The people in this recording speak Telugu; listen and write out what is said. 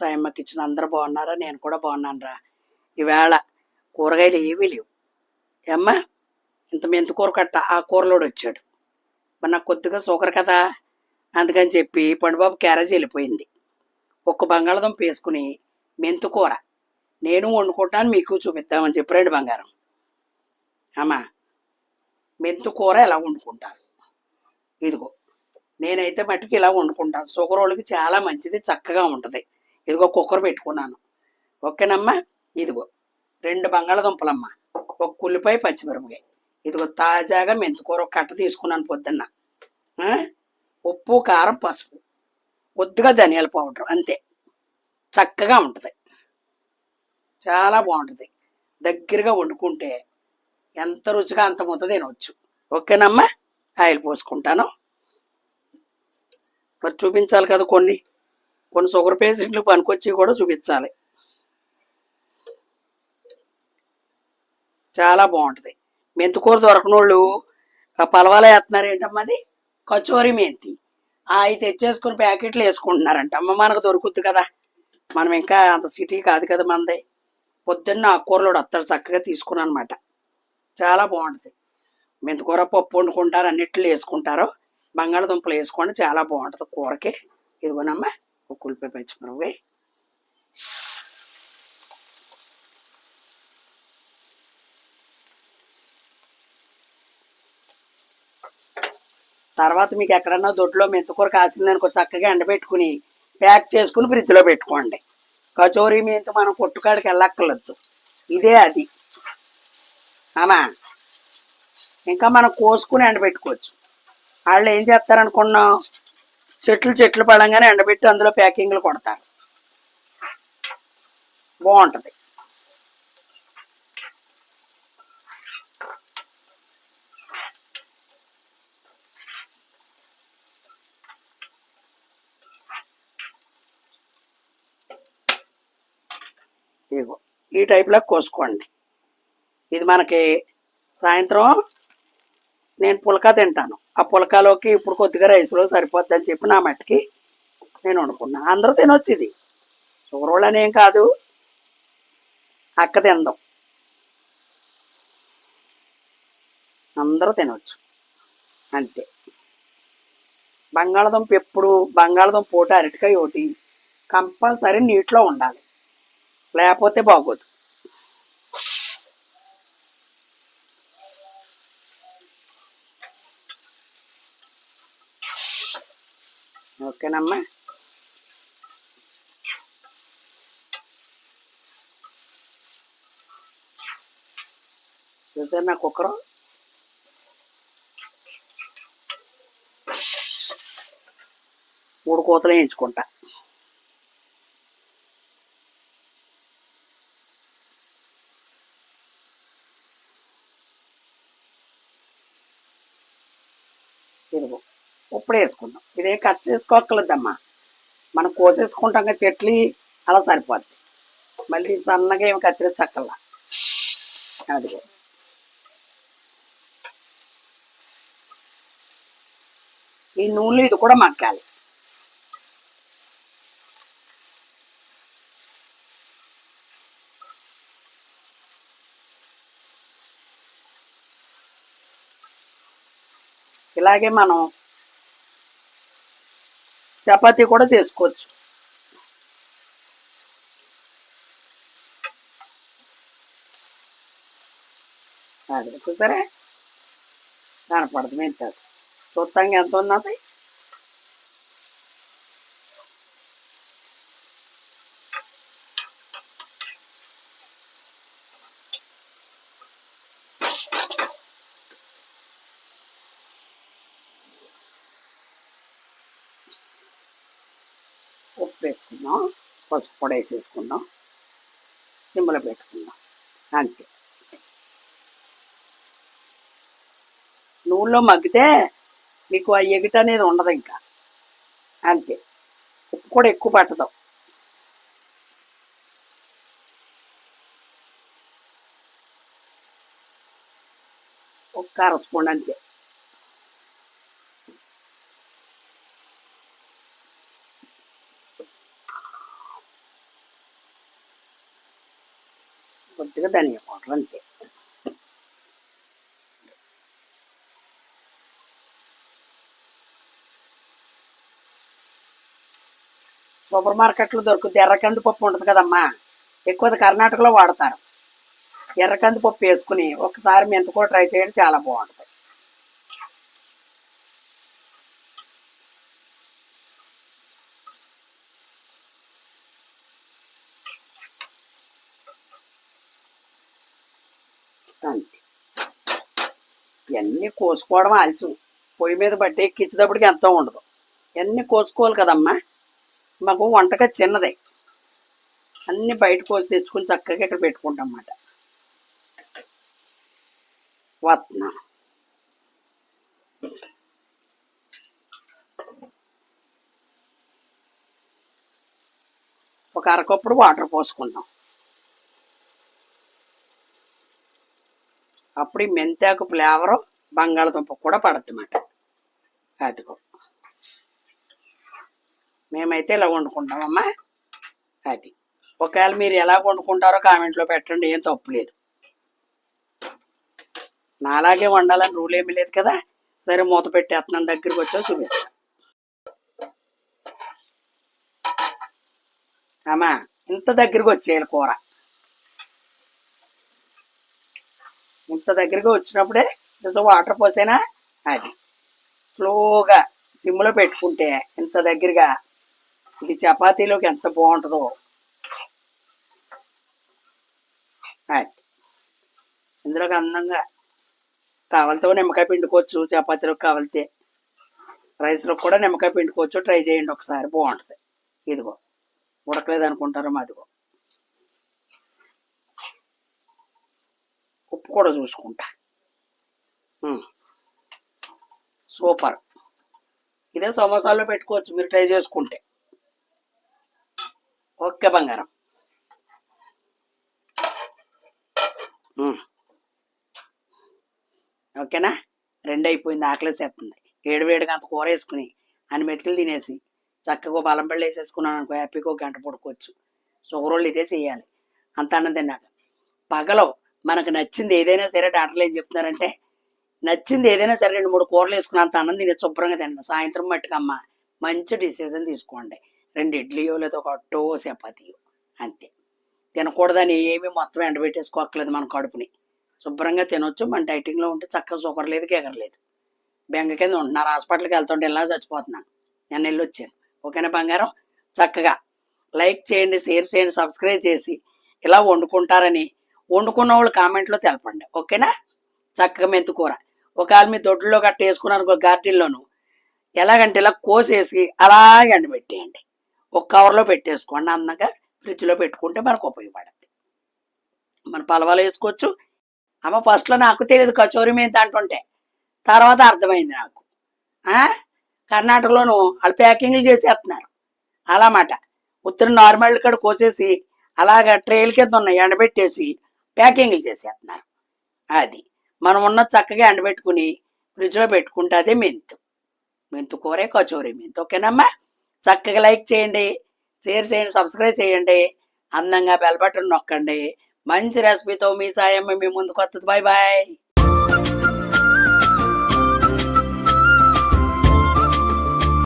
సాయమ్మకి ఇచ్చిన అందరూ బాగున్నారా? నేను కూడా బాగున్నాను రా ఈవేళ కూరగాయలు ఏమీ లేవు. ఏమ్మా? ఇంత మెంతి కూర కట్ట ఆ కూరలోడు వచ్చాడు. మరి నాకు కొద్దిగా షుగర్ కదా. అందుకని చెప్పి పండుబాబు క్యారేజ్ వెళ్ళిపోయింది. ఒక్క బంగాళదుంప వేసుకుని మెంతు కూర. నేను వండుకుంటాను మీకు చూపిద్దామని చెప్పి రండి బంగారం. అమ్మా మెంతు కూర ఎలా వండుకుంటాను ఇదిగో నేనైతే మట్టుకు ఇలా వండుకుంటాను. షుగర్ వాళ్ళకి చాలా మంచిది చక్కగా ఉంటుంది. ఇదిగో కుక్కర్ పెట్టుకున్నాను. ఓకేనమ్మా ఇదిగో రెండు బంగాళదుంపలమ్మ ఒక ఉల్లిపాయ పచ్చిమిరపకాయ ఇదిగో తాజాగా మెంతికూర ఒక కట్ట తీసుకున్నాను పొద్దున్న. ఉప్పు కారం పసుపు. కొద్దిగా ధనియాల పౌడర్ అంతే. చక్కగా ఉంటుంది. చాలా బాగుంటుంది. దగ్గరగా వండుకుంటే ఎంత రుచిగా అంత ముద్ద తినవచ్చు ఓకేనమ్మా ఆయిల్ పోసుకుంటాను మరి చూపించాలి కదా కొన్ని. కొన్ని షుగర్ పేషెంట్లు పనికొచ్చి కూడా చూపించాలి. చాలా బాగుంటుంది. మెంతికూర దొరకనోళ్ళు ఆ వేస్తున్నారు ఏంటమ్మా అది? కచోరి మెంతి. అవి తెచ్చేసుకుని ప్యాకెట్లు వేసుకుంటున్నారంట. అమ్మ మనకు దొరుకుద్ది కదా. మనం ఇంకా అంత సిటీ కాదు కదా మనది. పొద్దున్న ఆకుకూరలోడు అత్తడు చక్కగా తీసుకున్నాను అనమాట చాలా బాగుంటుంది. మెంతికూర పప్పు వండుకుంటారు అన్నిట్లో వేసుకుంటారు. బంగాళదుంపలు వేసుకోండి చాలా బాగుంటుంది కూరకి. ఇదిగోనమ్మా. ఒక ఉల్లిపాయ పచ్చిమిరపకాయ తర్వాత మీకు ఎక్కడన్నా దొడ్లో మెంతికూర కాసిందనుకో చక్కగా ఎండబెట్టుకుని ప్యాక్ చేసుకుని ఫ్రిడ్జ్లో పెట్టుకోండి. కచోరీ మీద మనం కొట్టుకాడికి వెళ్ళక్కర్లేదు ఇదే అది అమ్మా ఇంకా మనం కోసుకుని ఎండబెట్టుకోవచ్చు వాళ్ళు ఏం చేస్తారనుకున్నాం చెట్లు చెట్లు పడంగానే ఎండబెట్టి అందులో ప్యాకింగ్లు కొడతారు. బాగుంటుంది. ఇదిగో ఈ టైప్లో కోసుకోండి. ఇది మనకి సాయంత్రం నేను పులక తింటాను. ఆ పులకలోకి ఇప్పుడు కొద్దిగా రైస్లో సరిపోద్ది అని చెప్పి నా మట్టికి నేను వండుకున్నా. అందరూ తినొచ్చు ఇది. షుగర్ ఏం కాదు. అక్క తిందాం. అందరూ తినవచ్చు అంతే. బంగాళదుంప ఎప్పుడు బంగాళదుంప పూట అరటికాయ ఒకటి కంపల్సరీ నీటిలో ఉండాలి. లేకపోతే బాగోదు. ఓకేనమ్మా. చూసారు నా కుక్కరు? మూడు కోతలు వేయించుకుంటా ఇదిగో ఉప్పుడు వేసుకుందాం. ఇదే కట్ చేసుకోక్కర్లేదమ్మా. మనం కోసేసుకుంటాం కదా చెట్లు అలా సరిపోద్ది. మళ్ళీ సన్నగా ఏమి కత్తిరించక్కర్లా అదిగో. ఈ నూనెలో ఇది కూడా మక్కాలి ఇలాగే మనం చపాతీ కూడా చేసుకోవచ్చు. అది చూసారా? కనపడదు మేము చూస్తాం ఎంత ఉన్నది ఉప్పు వేసుకుందాం. పసుపు పొడి వేసేసుకుందాం. సిమ్లో పెట్టుకుందాం. అంతే. నూనెలో మగ్గితే మీకు ఆ ఎగిట అనేది ఉండదు ఇంకా. అంతే. ఉప్పు కూడా ఎక్కువ పట్టదు. ఒక్క అర స్పూన్ అంతే. కొద్దిగా ధనియా పౌడర్ అంతే. సూపర్ మార్కెట్లో దొరుకుతుంది. ఎర్రకంది పప్పు ఉంటుంది కదమ్మా. ఎక్కువ కర్ణాటకలో వాడతారు. ఎర్రకంది పప్పు వేసుకుని ఒకసారి మెంత కూడా ట్రై చేయండి చాలా బాగుంటుంది. అంతే ఇవన్నీ కోసుకోవడం ఆలస్యం. పొయ్యి మీద బట్టి ఎక్కించేటప్పటికి ఎంతో ఉండదు. ఇవన్నీ కోసుకోవాలి కదమ్మా. మాకు వంటగా చిన్నదే. అన్ని బయట కోసి తెచ్చుకుని చక్కగా ఇక్కడ పెట్టుకుంటాం అన్నమాట. వస్తున్నా ఒక అరకప్పుడు వాటర్ పోసుకుందాం. అప్పుడు ఈ మెంతాకు ఫ్లేవరు బంగాళదుంప కూడా పడుతుందన్నమాట అదిగో. మేమైతే ఇలా వండుకుంటామమ్మా. అది. ఒకవేళ మీరు ఎలా వండుకుంటారో కామెంట్లో పెట్టండి ఏం తప్పులేదు నాలాగే వండాలని రూల్ ఏమీ లేదు కదా? సరే మూత పెట్టేస్తున్నాను దగ్గరికి వచ్చా చూపిస్తా. అమ్మా ఇంత దగ్గరికి వచ్చేయాలి కూర. ఇంత దగ్గరికి వచ్చినప్పుడే కొంచెం వాటర్ పోసేనా? అది. స్లోగా సిమ్లో పెట్టుకుంటే ఇంత దగ్గరగా ఇది చపాతీలోకి ఎంత బాగుంటుందో. అది. ఇందులోకి అందంగా కావాలితే నిమ్మకాయ పిండుకోవచ్చు చపాతీలోకి కావాలితే. రైస్లో కూడా నిమ్మకాయ పిండుకోవచ్చు ట్రై చేయండి ఒకసారి బాగుంటుంది. ఇదిగో ఉడకలేదు అనుకుంటారు మాదిగో ఉప్పు కూడా చూసుకుంటా. సూపర్. ఇదే సమోసాల్లో పెట్టుకోవచ్చు మీరు ట్రై చేసుకుంటే. ఓకే బంగారం. ఓకేనా? రెండు అయిపోయింది ఆకలేసేస్తుంది వేడి వేడిగా అంత కూర వేసుకుని అన్ని మెతుకులు తినేసి చక్కగా బలం పళ్ళు వేసేసుకున్నాను అనుకో హ్యాపీగా ఒక గంట పడుకోవచ్చు. షుగర్ వాళ్ళు ఇదే చేయాలి. అంత అన్నం తిన్నాక. పగలో మనకు నచ్చింది ఏదైనా సరే డాక్టర్లు ఏం చెప్తున్నారంటే నచ్చింది ఏదైనా సరే రెండు మూడు కూరలు వేసుకుని అంత అన్నం తినే శుభ్రంగా తినండి. సాయంత్రం మట్టుకమ్మ మంచి డిసిజన్ తీసుకోండి. రెండు ఇడ్లీయో లేదా ఒక అట్టో చపాతీయో అంతే. తినకూడదని ఏమీ మొత్తం ఎండబెట్టేసుకోక్కర్లేదు మన కడుపుని. శుభ్రంగా తినొచ్చు మన డైటింగ్లో ఉంటే చక్కగా షుగర్ లేదు కేకర్లేదు బెంగ కింద ఉంటున్నారు హాస్పిటల్కి వెళ్తుంటే ఇలా చచ్చిపోతున్నాను. నేను వెళ్ళి వచ్చాను ఓకేనా బంగారం? చక్కగా లైక్ చేయండి షేర్ చేయండి సబ్స్క్రైబ్ చేసి ఇలా వండుకుంటారని వండుకున్న వాళ్ళు కామెంట్లో తెలపండి. ఓకేనా? చక్కగా మెంతుకూర ఒకవేళ మీ దొడ్లో గట్ట వేసుకున్నారు గార్డెన్లోను ఎలాగంటే ఇలా కోసేసి అలాగే ఎండబెట్టేయండి. ఒక కవర్లో పెట్టేసుకోండి అందంగా. ఫ్రిడ్జ్లో పెట్టుకుంటే మనకు ఉపయోగపడద్ది. మన పలవాలు వేసుకోవచ్చు. అమ్మ ఫస్ట్లో నాకు తెలియదు కచోరీ మీద అంటుంటే. తర్వాత అర్థమైంది నాకు. కర్ణాటకలోను వాళ్ళు ప్యాకింగ్లు చేసేస్తున్నారు. అలా మాట. ఉత్తర నార్మల్ ఇక్కడ కోసేసి అలాగ ట్రైల్ కింద ఉన్నాయి ఎండబెట్టేసి ప్యాకింగ్లు చేసేస్తున్నారు. అది మనం ఉన్న చక్కగా ఎండబెట్టుకుని ఫ్రిడ్జ్లో పెట్టుకుంటే అదే మెంతు. మెంతు కూరే కచోరీ మెంతు. ఓకేనమ్మా? చక్కగా లైక్ చేయండి షేర్ చేయండి సబ్స్క్రైబ్ చేయండి అందంగా బెల్ బటన్ నొక్కండి. మంచి రెసిపీతో మీ సాయం మీ ముందుకు వస్తుంది. Bye bye